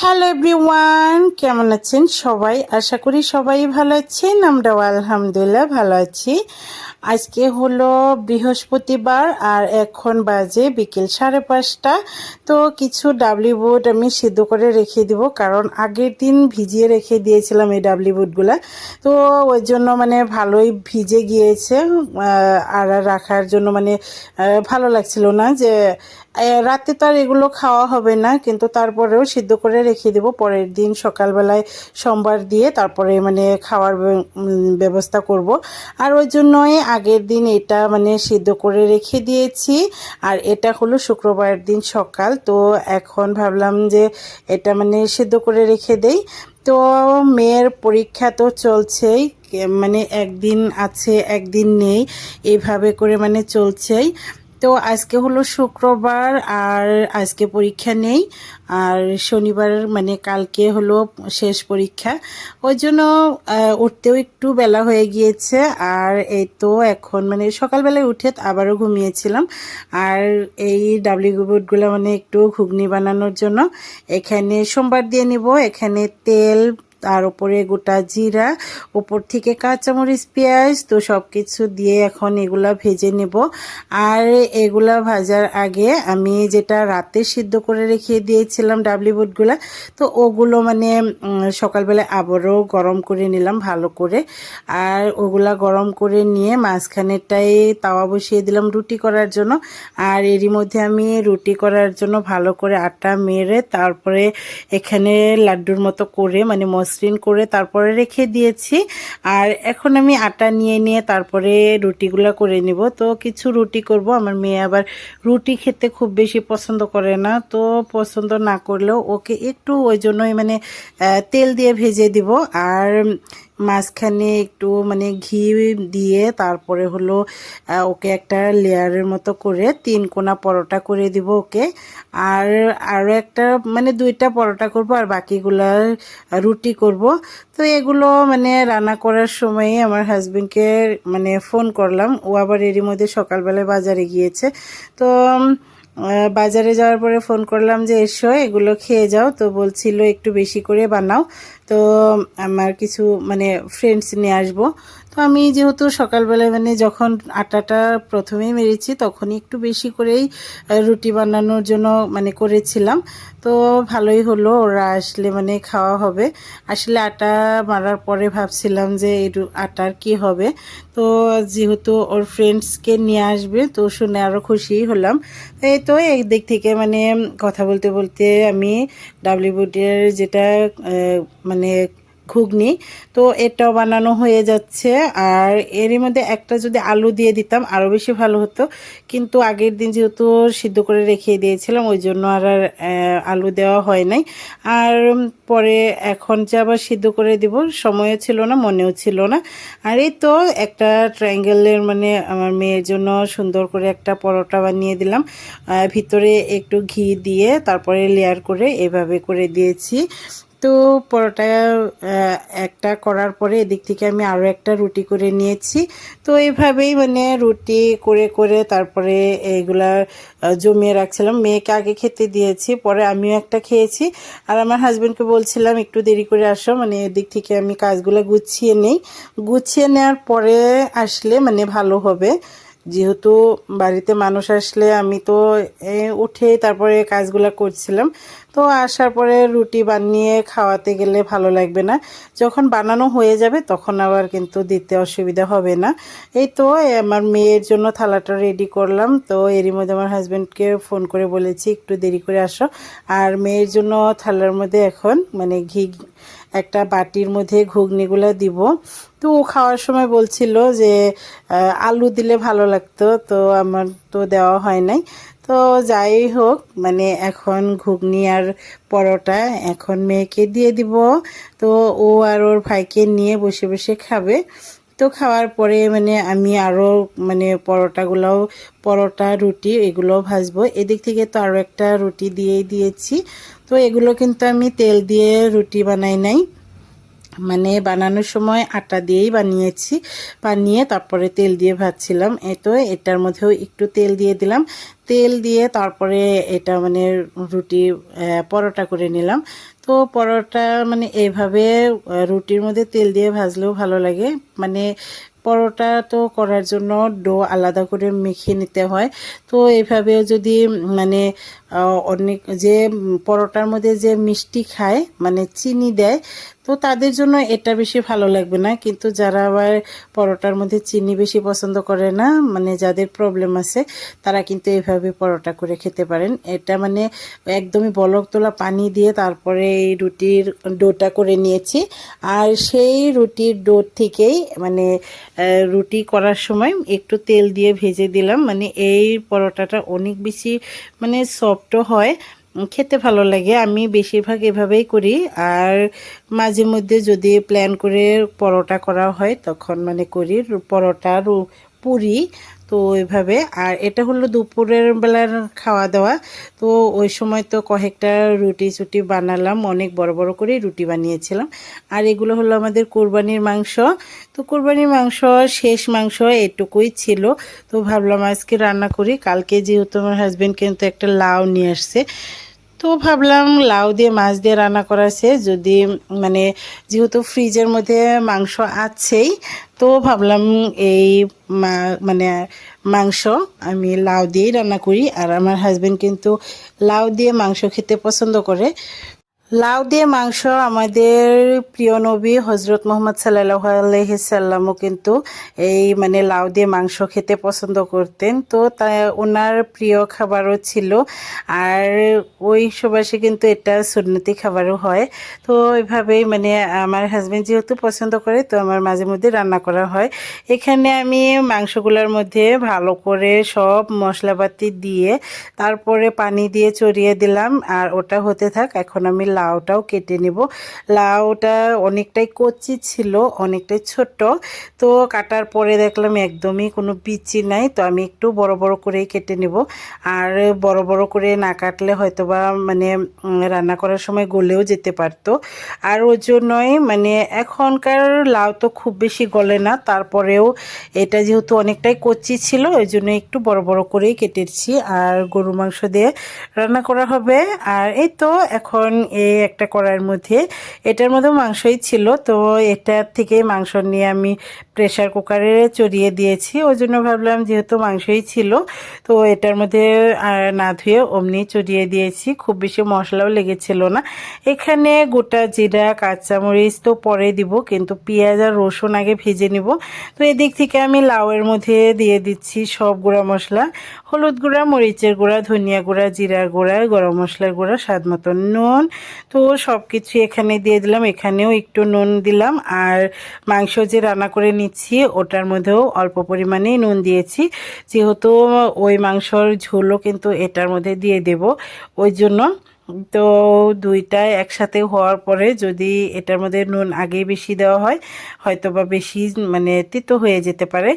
Hello everyone, কেমন আছেন সবাই? আশা করি সবাই ভালো আছেন, আমরাও আলহামদুলিল্লাহ ভালো আছি। আজকে হলো বৃহস্পতিবার আর এখন বাজে বিকেল সাড়ে পাঁচটা। তো কিছু ডাবলি বুট আমি সিদ্ধ করে রেখে দিব, কারণ আগের দিন ভিজিয়ে রেখে দিয়েছিলাম এই ডাবলি বুটগুলো তো ওই জন্য মানে ভালোই ভিজে গিয়েছে আর রাখার জন্য মানে ভালো লাগছিল না যে রাতে তো আর এগুলো খাওয়া হবে না, কিন্তু তারপরেও সিদ্ধ করে রেখে দেব। পরের দিন সকালবেলায় সোমবার দিয়ে তারপরে মানে খাওয়ার ব্যবস্থা করব। আর ওই জন্যই আগের দিন এটা মানে সিদ্ধ করে রেখে দিয়েছি। আর এটা হলো শুক্রবার দিন সকাল, তো এখন ভাবলাম যে এটা মানে সিদ্ধ করে রেখে দেই। তো মেয়ের পরীক্ষা তো চলছেই মানে একদিন আছে, একদিন নেই, এইভাবে করে মানে চলছেই। তো আজকে হলো শুক্রবার আর আজকে পরীক্ষা নেই। আর শনিবার মানে কালকে হলো শেষ পরীক্ষা। ওই জন্য উঠতেও একটু বেলা হয়ে গিয়েছে। আর এই তো এখন মানে সকালবেলায় উঠে আবারও ঘুমিয়েছিলাম। আর এই ডাবলি গুবুটগুলো মানে একটু ঘুগনি বানানোর জন্য। এখানে সোমবার দিয়ে নিব। এখানে তেল তার উপরে গোটা জিরা, উপর থেকে কাঁচামরিচ, পেঁয়াজ, তো সব কিছু দিয়ে এখন এগুলা ভেজে নেব। আর এগুলা ভাজার আগে আমি যেটা রাতে সিদ্ধ করে রেখে দিয়েছিলাম ডাবলি বুটগুলা, তো ওগুলো মানে সকালবেলা আবারও গরম করে নিলাম ভালো করে। আর ওগুলা গরম করে নিয়ে মাঝখানেরটাই তাওয়া বসিয়ে দিলাম রুটি করার জন্য। আর এরই মধ্যে আমি রুটি করার জন্য ভালো করে আটা মেরে তারপরে এখানে লাড্ডুর মতো করে মানে মসৃণ করে তারপরে রেখে দিয়েছি। আর এখন আমি আটা নিয়ে নিয়ে তারপরে রুটিগুলো করে নিব। তো কিছু রুটি করব। আমার মেয়ে আবার রুটি খেতে খুব বেশি পছন্দ করে না। তো পছন্দ না করলেও ওকে একটু ওই জন্যই মানে তেল দিয়ে ভেজে দিব। আর মাঝখানে একটু মানে ঘি দিয়ে তারপরে হলো ওকে একটা লেয়ারের মতো করে তিন কোনা পরোটা করে দিব ওকে। আর আরও একটা মানে দুইটা পরোটা করব আর বাকিগুলা রুটি করব। তো এগুলো মানে রান্না করার সময় আমার হাজবেন্ডকে মানে ফোন করলাম। ও আবার এরই মধ্যে সকালবেলায় বাজারে গিয়েছে। তো বাজারে যাওয়ার পরে ফোন করলাম যে, এসো, এগুলো খেয়ে যাও। তো বলছিল, একটু বেশি করে বানাও। তো আমার কিছু মানে ফ্রেন্ডস নিয়ে আসব। তো আমি যেহেতু সকালবেলায় মানে যখন আটাটা প্রথমেই মেরেছি, তখনই একটু বেশি করেই রুটি বানানোর জন্য মানে করেছিলাম। তো ভালোই হলো, ওরা আসলে মানে খাওয়া হবে। আসলে আটা মারার পরে ভাবছিলাম যে এই আটার কি হবে। তো যেহেতু ওর ফ্রেন্ডসকে নিয়ে আসবে, তো শুনে আরও খুশিই হলাম। এই তো একদিক থেকে মানে কথা বলতে বলতে আমি ডাব্লিউবিটির যেটা মানে ঘুগনি। তো এটাও বানানো হয়ে যাচ্ছে। আর এরই মধ্যে একটা যদি আলু দিয়ে দিতাম আরও বেশি ভালো হতো। কিন্তু আগের দিন যেহেতু সিদ্ধ করে রেখে দিয়েছিলাম, ওই জন্য আর আর আলু দেওয়া হয় নাই। আর পরে এখন যে আবার সিদ্ধ করে দিব, সময়ও ছিল না, মনেও ছিল না। আর এই তো একটা ট্রায়াঙ্গেলের মানে আমার মেয়ের জন্য সুন্দর করে একটা পরোটা বানিয়ে দিলাম। ভিতরে একটু ঘি দিয়ে তারপরে লেয়ার করে এভাবে করে দিয়েছি। তো পরোটা একটা করার পরে এদিক থেকে আমি আরও একটা রুটি করে নিয়েছি। তো এইভাবেই মানে রুটি করে করে তারপরে এইগুলা জমিয়ে রাখছিলাম। মেয়েকে আগে খেতে দিয়েছি, পরে আমিও একটা খেয়েছি। আর আমার হাজব্যান্ডকে বলছিলাম, একটু দেরি করে আসো মানে এদিক থেকে আমি কাজগুলো গুছিয়ে নেই। গুছিয়ে নেওয়ার পরে আসলে মানে ভালো হবে। যেহেতু বাড়িতে মানুষ আসলে আমি তো উঠে তারপরে কাজগুলো করছিলাম। তো আসার পরে রুটি বানিয়ে খাওয়াতে গেলে ভালো লাগবে না। যখন বানানো হয়ে যাবে তখন আবার কিন্তু দিতে অসুবিধা হবে না। এই তো আমার মেয়ের জন্য থালাটা রেডি করলাম। তো এরই মধ্যে আমার হাজব্যান্ডকে ফোন করে বলেছি, একটু দেরি করে আসো। আর মেয়ের জন্য থালার মধ্যে এখন মানে ঘি একটা বাটির মধ্যে ঘুগনিগুলো দিব। তো ও খাওয়ার সময় বলছিল যে আলু দিলে ভালো লাগতো, তো আমার তো দেওয়া হয় নাই। তো যাই হোক মানে এখন ঘুগনি আর পরোটা এখন মেয়েকে দিয়ে দিব। তো ও আর ওর ভাইকে নিয়ে বসে বসে খাবে। তো খাওয়ার পরে মানে আমি আরও মানে পরোটাগুলোও, পরোটা, রুটি এগুলোও ভাজবো। এদিক থেকে তো আরও একটা রুটি দিয়েই দিয়েছি। তো এগুলো কিন্তু আমি তেল দিয়ে রুটি বানাই নাই। মানে বানানোর সময় আটা দিয়েই বানিয়েছি। বানিয়ে তারপরে তেল দিয়ে ভাজছিলাম। এ তো এটার মধ্যেও একটু তেল দিয়ে দিলাম। তেল দিয়ে তারপরে এটা মানে রুটি পরোটা করে নিলাম। তো তো পরোটা মানে এইভাবে রুটির মধ্যে তেল দিয়ে ভাজলেও ভালো লাগে। মানে পরোটা তো করার জন্য ডো আলাদা করে মেখে নিতে হয়। তো এইভাবেও যদি মানে অনেক যে পরোটার মধ্যে যে মিষ্টি খায় মানে চিনি দেয় তো তাদের জন্য এটা বেশি ভালো লাগবে না। কিন্তু যারা আবার পরোটার মধ্যে চিনি বেশি পছন্দ করে না মানে যাদের প্রবলেম আছে, তারা কিন্তু এইভাবে পরোটা করে খেতে পারেন। এটা মানে একদমই বলক তোলা পানি দিয়ে তারপরে এই রুটির ডোটা করে নিয়েছি। আর সেই রুটির ডো থেকেই মানে রুটি করার সময় একটু তেল দিয়ে ভেজে দিলাম। মানে এই পরোটাটা অনেক বেশি মানে সফটও হয় খেতে ভালো লাগে, আমি বেশিরভাগ এভাবেই করি। আর মাঝে মধ্যে যদি প্ল্যান করে পরোটা করা হয়, তখন মানে করি পরোটা পুরি, তো ওইভাবে আর এটা হলো দুপুরের বেলার খাওয়া দাওয়া তো ওই সময় তো কয়েকটা রুটি চুটি বানালাম, অনেক বড় বড় করে রুটি বানিয়েছিলাম। আর এগুলো হলো আমাদের কোরবানির মাংস। তো কোরবানির মাংস, শেষ মাংস এটুকুই ছিল। তো ভাবলাম আজকে রান্না করি, কালকে যেহেতু আমার হাজব্যান্ড কিন্তু একটা লাউ নিয়ে আসছে তো ভাবলাম লাউ দিয়ে মাছ দিয়ে রান্না করাছে যদি মানে যেহেতু ফ্রিজের মধ্যে মাংস আছেই, তো ভাবলাম এই মানে মাংস আমি লাউ দিয়েই রান্না করি। আর আমার হাজব্যান্ড কিন্তু লাউ দিয়ে মাংস খেতে পছন্দ করে। লাউ দিয়ে মাংস আমাদের প্রিয় নবী হজরত মোহাম্মদ সাল্লাহ আলহিসাল্লামও কিন্তু এই মানে লাউ দিয়ে মাংস খেতে পছন্দ করতেন। তো তা ওনার প্রিয় খাবারও ছিল। আর ওই সবাসে কিন্তু এটা সুন্নতি খাবারও হয়। তো ওইভাবেই মানে আমার হাজব্যান্ড যেহেতু পছন্দ করে, তো আমার মাঝে মধ্যে রান্না করা হয়। এখানে আমি মাংসগুলোর মধ্যে ভালো করে সব মশলাপাতি দিয়ে, তারপরে পানি দিয়ে চড়িয়ে দিলাম। আর ওটা হতে থাক, এখন আমি লাউটাও কেটে নেব। লাউটা অনেকটাই কচি ছিল, অনেকটাই ছোট তো কাটার পরে দেখলাম একদমই কোনো বিচি নাই, তো আমি একটু বড় বড় করেই কেটে নেব। আর বড় বড় করে না কাটলে হয়তো বা মানে রান্না করার সময় গলেও যেতে পারতো। আর ওই জন্যই মানে এখনকার লাউ তো খুব বেশি গলে না, তারপরেও এটা যেহেতু অনেকটাই কচি ছিল, ওই জন্য একটু বড় বড় করেই কেটেছি। আর গরু মাংস দিয়ে রান্না করা হবে। আর এই তো এখন এই একটা কড়াইয়ের মধ্যে। এটার মধ্যে মাংসই ছিল। তো এটার থেকে মাংস নিয়ে আমি প্রেশার কুকারে চড়িয়ে দিয়েছি। ওই জন্য ভাবলাম যেহেতু মাংসই ছিল, তো এটার মধ্যে না ধুয়ে অমনি চড়িয়ে দিয়েছি। খুব বেশি মশলাও লেগেছিল না। এখানে গোটা জিরা, কাঁচামরিচ তো পরে দিব, কিন্তু পেঁয়াজ আর রসুন আগে ভেজে নিব। তো এদিক থেকে আমি লাউয়ের মধ্যে দিয়ে দিচ্ছি সব গুঁড়া মশলা। হলুদ গুঁড়া, মরিচের গুঁড়া, ধনিয়া গুঁড়া, জিরার গুঁড়া, গরম মশলার গুঁড়া, স্বাদ মতন নুন। তো সব কিছু এখানে দিয়ে দিলাম। এখানেও একটু নুন দিলাম। আর মাংস যে রান্না করে নিচ্ছি, ওটার মধ্যেও অল্প পরিমাণেই নুন দিয়েছি। যেহেতু ওই মাংসর ঝোলও কিন্তু এটার মধ্যে দিয়ে দেব। ওই জন্য তো দুইটা একসাথে হওয়ার পরে যদি এটার মধ্যে নুন আগেই বেশি দেওয়া হয় হয়তো বা বেশি মানে তিতো হয়ে যেতে পারে।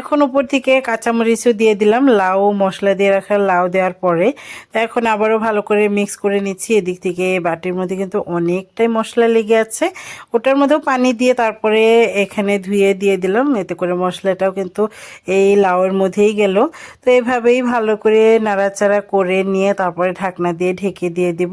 এখন উপর থেকে কাঁচামরিচও দিয়ে দিলাম, লাউ, মশলা দিয়ে রাখা লাউ দেওয়ার পরে। তো এখন আবারও ভালো করে মিক্স করে নিচ্ছি, এদিক থেকে বাটির মধ্যে কিন্তু অনেকটাই মশলা লেগে আছে। ওটার মধ্যেও পানি দিয়ে তারপরে এখানে ধুয়ে দিয়ে দিলাম, এতে করে মশলাটাও কিন্তু এই লাউয়ের মধ্যেই গেল। তো এভাবেই ভালো করে নাড়াচাড়া করে নিয়ে তারপরে ঢাকনা দিয়ে ঢেকে দিয়ে দিব।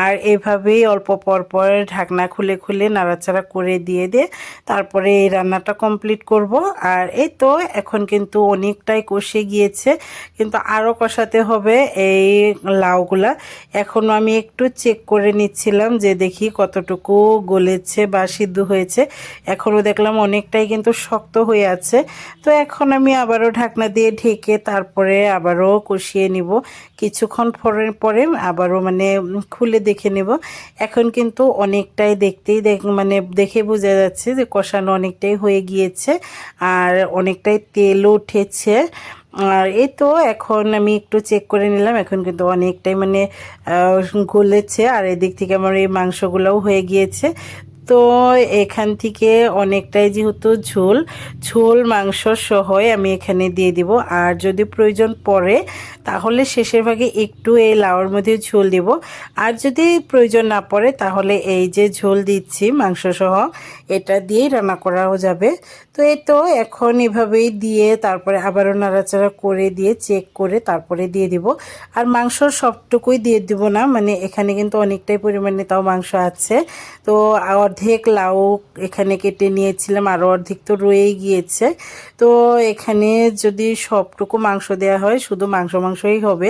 আর এভাবেই অল্প পর পর ঢাকনা খুলে খুলে নাড়াচাড়া করে দিয়ে দিয়ে তারপরে এই রান্নাটা কমপ্লিট করব। আর এই তো এখন কিন্তু অনেকটাই কষে গিয়েছে। কিন্তু আরও কষাতে হবে এই লাউগুলা। এখনও আমি একটু চেক করে নিচ্ছিলাম যে দেখি কতটুকু গলেছে বা সিদ্ধ হয়েছে। এখনও দেখলাম অনেকটাই কিন্তু শক্ত হয়ে আছে। তো এখন আমি আবারও ঢাকনা দিয়ে ঢেকে তারপরে আবারও কষিয়ে নিব। কিছুক্ষণ পরে পরে আবারও মানে খুলে দেখে নেব। এখন কিন্তু অনেকটাই দেখতেই দেখ মানে দেখে বোঝা যাচ্ছে যে কষানো অনেকটাই হয়ে গিয়েছে আর অনেকটাই তেলও উঠেছে। আর এই তো এখন আমি একটু চেক করে নিলাম, এখন কিন্তু অনেকটাই মানে গলেছে আর এদিক থেকে আমার এই মাংসগুলোও হয়ে গিয়েছে। তো এখান থেকে অনেকটাই যেহেতু ঝোল ঝোল, মাংস সহই আমি এখানে দিয়ে দিব। আর যদি প্রয়োজন পড়ে, তাহলে শেষের ভাগে একটু এই লাউর মধ্যে ঝোল দিব। আর যদি প্রয়োজন না পড়ে, তাহলে এই যে ঝোল দিচ্ছি মাংস সহ, এটা দিয়েই রান্না করাও যাবে। তো এই তো এখন এভাবেই দিয়ে তারপরে আবারও নাড়াচাড়া করে দিয়ে চেক করে তারপরে দিয়ে দিব। আর মাংস সবটুকুই দিয়ে দিব না মানে এখানে কিন্তু অনেকটাই পরিমাণে তাও মাংস আছে। তো অর্ধেক লাউ এখানে কেটে নিয়েছিলাম, আরও অর্ধেক তো রয়েই গিয়েছে। তো এখানে যদি সবটুকু মাংস দেওয়া হয়, শুধু মাংস মাংসই হবে।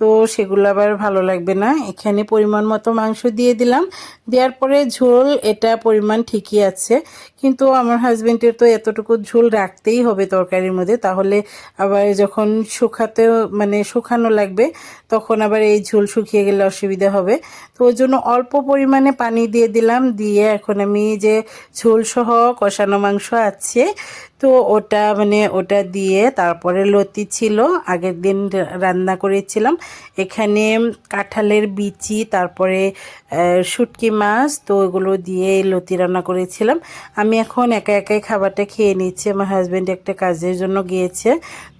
তো সেগুলো আবার ভালো লাগবে না। এখানে পরিমাণ মতো মাংস দিয়ে দিলাম। দেওয়ার পরে ঝোল, এটা পরিমাণ ঠিকই আছে। কিন্তু আমার হাজব্যান্ডের তো এতটুকু ঝোল রাখতেই হবে তরকারির মধ্যে, তাহলে আবার যখন শুকাতে মানে শুকানো লাগবে, তখন আবার এই ঝোল শুকিয়ে গেলে অসুবিধা হবে। তো ওই জন্য অল্প পরিমাণে পানি দিয়ে দিলাম, দিয়ে এখন আমি যে ঝোল সহ কষানো মাংস আছে, তো ওটা মানে ওটা দিয়ে তারপরে লতি ছিল, আগের দিন রান্না করেছিলাম। এখানে কাঁঠালের বিচি, তারপরে শুটকি মাছ, তো ওগুলো দিয়ে লতি রান্না করেছিলাম। আমি এখন একা একাই খাবারটা খেয়ে নিচ্ছে। আমার হাজব্যান্ড একটা কাজের জন্য গিয়েছে।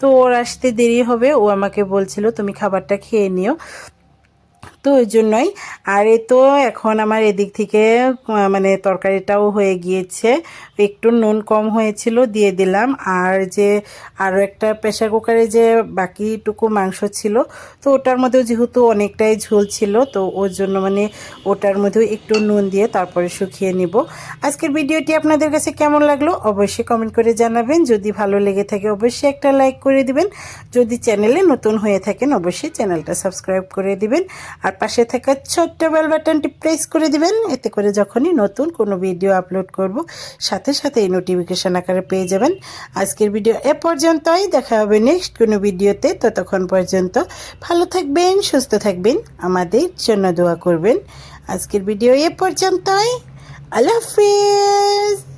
তো ওর আসতে দেরি হবে। ও আমাকে বলছিল, তুমি খাবারটা খেয়ে নিও। তো ওই জন্যই। আর এ তো এখন আমার এদিক থেকে মানে তরকারিটাও হয়ে গিয়েছে। একটু নুন কম হয়েছিল, দিয়ে দিলাম। আর যে আরও একটা প্রেশার কুকারে যে বাকিটুকু মাংস ছিল, তো ওটার মধ্যেও যেহেতু অনেকটাই ঝোল ছিল, তো ওর জন্য মানে ওটার মধ্যেও একটু নুন দিয়ে তারপরে শুকিয়ে নিব। আজকের ভিডিওটি আপনাদের কাছে কেমন লাগল অবশ্যই কমেন্ট করে জানাবেন। যদি ভালো লেগে থাকে অবশ্যই একটা লাইক করে দিবেন। যদি চ্যানেলে নতুন হয়ে থাকেন, অবশ্যই চ্যানেলটা সাবস্ক্রাইব করে দিবেন। আর পাশে থাকা ছোট্ট বেল বাটনটি প্রেস করে দিবেন। এতে করে যখনই নতুন কোনো ভিডিও আপলোড করব, সাথে সাথে এই নোটিফিকেশান আকারে পেয়ে যাবেন। আজকের ভিডিও এ পর্যন্তই। দেখা হবে নেক্সট কোনো ভিডিওতে ততক্ষণ পর্যন্ত ভালো থাকবেন, সুস্থ থাকবেন। আমাদের জন্য দোয়া করবেন। আজকের ভিডিও এ পর্যন্তই। আল্লাহ হাফিজ।